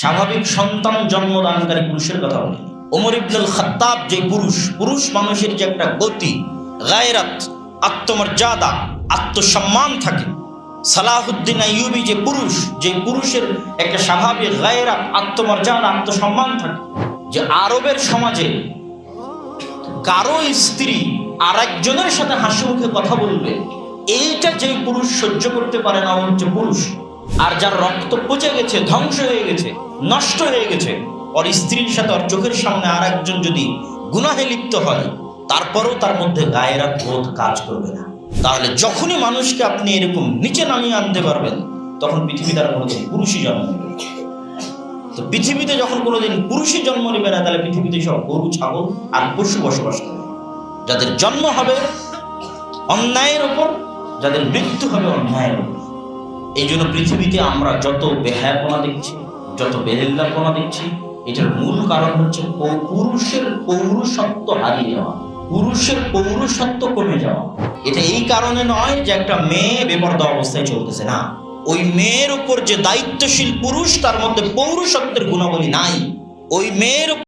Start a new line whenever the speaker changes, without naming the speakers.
স্বাভাবিক সন্তান জন্মদানকারী পুরুষের কথা বলি। ওমর ইবনুল খাত্তাব যে পুরুষ পুরুষ মানুষের যে একটা গতি, গায়রাত, আত্মমর্যাদা, আত্মসম্মান থাকে। সালাহুদ্দিন আইয়ুবি যে পুরুষ, যে পুরুষের একটা স্বাভাবিক গায়রাত, আত্মমর্যাদা, আত্মসম্মান থাকে। যে আরবের সমাজে কারও স্ত্রী আর একজনের সাথে হাসি মুখে কথা বলবে এইটা যে পুরুষ সহ্য করতে পারে না ও হচ্ছে পুরুষ। আর যার রক্ত পচে গেছে, ধ্বংস হয়ে গেছে, নষ্ট হয়ে গেছে, ওর স্ত্রীর সাথে ওর চোখের সামনে আর একজন যদি গুনাহে লিপ্ত হয়, তারপরেও তার মধ্যে গায়েরা বোধ কাজ করবে না। তাহলে যখনই মানুষকে আপনি এরকম নিচে নামিয়ে আনতে পারবেন, তখন পৃথিবী তার কোনোদিন পুরুষই জন্ম নেবে তো পৃথিবীতে যখন কোনোদিন পুরুষই জন্ম নেবে না, তাহলে পৃথিবীতে সব গরু, ছাগল আর পশু বসবাস করবে। যাদের জন্ম হবে অন্যায়ের ওপর, যাদের মৃত্যু হবে অন্যায়ের ওপর। এই জন্য পৃথিবীতে আমরা যত বেহায়াপনা দেখছি, যত বেহেল্লাপনা দেখছি, এটার মূল কারণ হচ্ছে পুরুষের পৌরসত্ব হারিয়ে যাওয়া, পুরুষের পৌরসত্ব কমে যাওয়া। এটা এই কারণে নয় যে একটা মেয়ে বেপর্দা অবস্থায় চলতেছে, না। ওই মেয়ের উপর যে দায়িত্বশীল পুরুষ, তার মধ্যে পৌরসত্বের গুণাবলী নাই। ওই মেয়ের